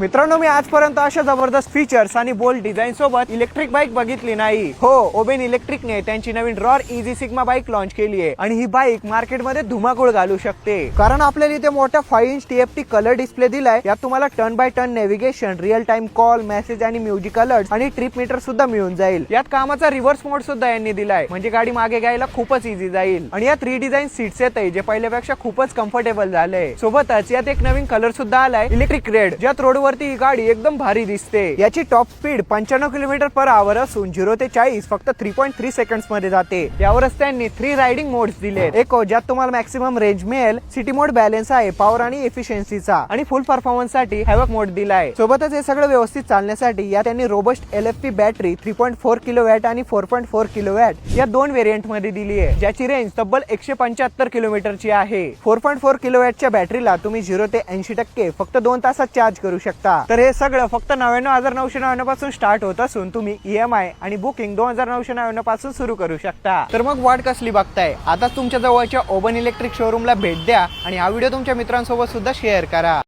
मित्रांनो मी आजपर्यंत अशा जबरदस्त फीचर्स आणि बोल्ड डिझाईन सोबत इलेक्ट्रिक बाईक बघितली नाही. हो ओबेन इलेक्ट्रिकने त्यांची नवीन Rorr EZ Sigma bike launch केली आहे आणि ही बाईक मार्केटमध्ये धुमाकूळ घालू शकते. कारण आपल्याला इथे मोठा five inch TFT colour display दिलाय. यात तुम्हाला turn by turn navigation real time call message आणि म्युझिक अलर्ट आणि ट्रिप मीटर सुद्धा मिळून जाईल. यात कामाचा रिव्हर्स मोड सुद्धा यांनी दिलाय. म्हणजे गाडी मागे घ्यायला खूपच इझी जाईल. आणि यात रिडिझाईन सीट्स येत आहे जे पहिल्यापेक्षा खूपच कम्फर्टेबल झालंय. सोबतच यात एक नवीन कलर सुद्धा आलाय इलेक्ट्रिक रेड ज्यात वरती ही गाडी एकदम भारी दिसते. याची टॉप स्पीड पंच्याण्णव किलोमीटर पर आवर असून झिरो ते चाळीस फक्त थ्री पॉईंट थ्री सेकंडमध्ये जाते. यावरच त्यांनी थ्री रायडिंग मोड्स दिले एक ज्यात तुम्हाला मॅक्सिमम रेंज मिळेल सिटी मोड बॅलन्स आहे पॉवर आणि एफिशियन्सीचा आणि फुल परफॉर्मन्ससाठी हॅवक मोड दिलाय. सोबतच हे सगळं व्यवस्थित चालण्यासाठी या त्यांनी robust L F P battery three point four kilowatt आणि four point four kilowatt या दोन व्हेरियंटमध्ये दिली आहे. ज्याची रेंज तब्बल एकशे पंच्याहत्तर किलोमीटरची आहे. फोर पॉईंट फोर किलो वॅटच्या बॅटरीला तुम्ही झिरो ते ऐंशी टक्के फक्त दोन तासात चार्ज करू शकता. शकता. तर हे सगळं फक्त नव्याण्णव हजार नऊशे नव्याण्णवपासून स्टार्ट होत असून तुम्ही ईएमआय आणि बुकिंग दोन हजार नऊशे नव्याण्णवपासून सुरू करू शकता. तर मग वाट कसली बघताय? आता तुमच्या जवळच्या ओबन इलेक्ट्रिक शोरूमला भेट द्या आणि हा व्हिडिओ तुमच्या मित्रांसोबत सुद्धा शेअर करा.